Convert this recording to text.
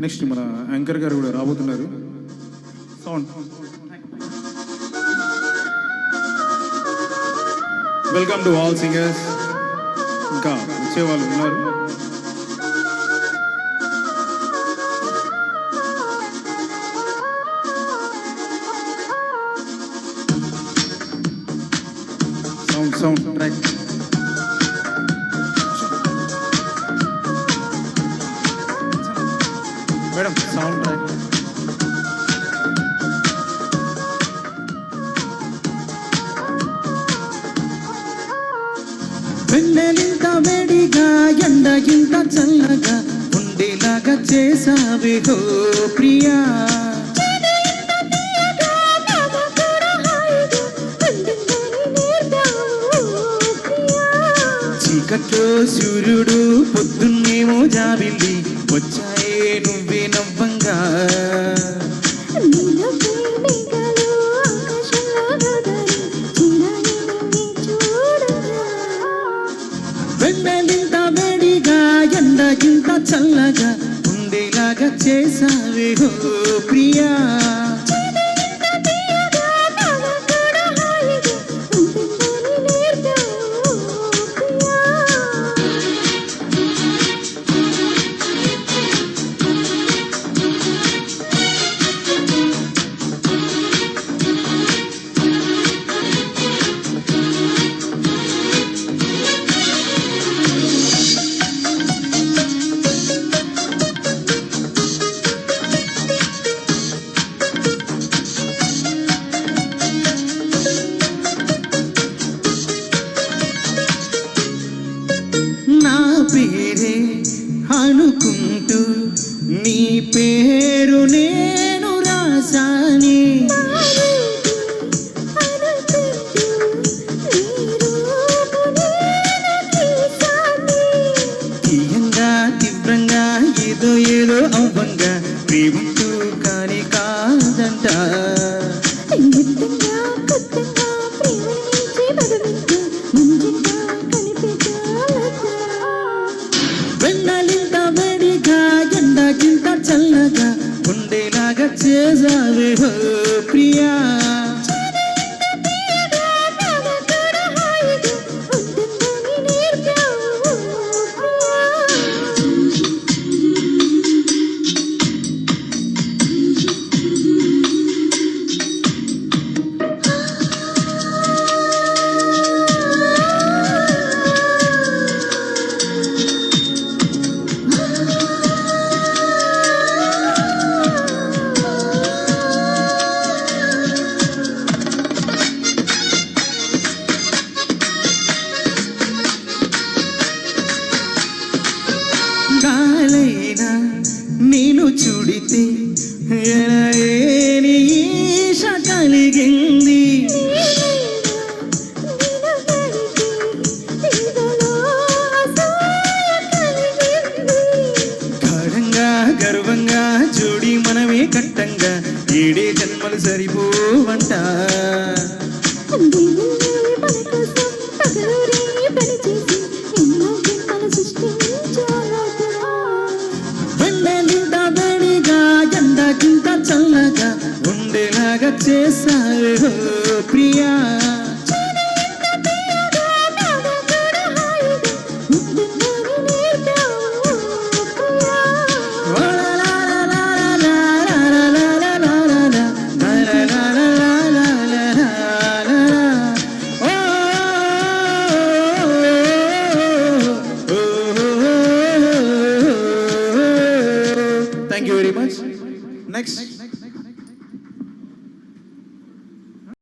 Next మన anchor గారు కూడా రాబోతున్నారు. Sound. Welcome to all singers ఇంకా వచ్చేవాళ్ళు ఉన్నారు. Sound sound track. Madam sound track వెన్నెలింత వేడిగా ఎండ ఇంత చల్లగా ఉండేలాగా చేసావే హో ప్రియా. చీకట్లో సూర్యుడు పొద్దున్నేమో జాబిల్లి వచ్చాయే నువ్వు వెన్నెలింత వేడిగా ఎండ ఇంత చల్లగా ఉండేలాగా చేసావే అనుకుంటూ నీ పేరు నేను రాసాని తీయంగా తీవ్రంగా ఏదో ఏదో అవ్వంగా ప్రేమ ఉండేలాగా చేసావే నేను చూడితే ఎనలేని ఈశ కలిగింది? ఘడంగా గర్వంగా జోడి మనమే కట్టంగా ఏడే జన్మలు సరిపోవంట? ఉండేలాగా చేసావే హో Priya thank you very much next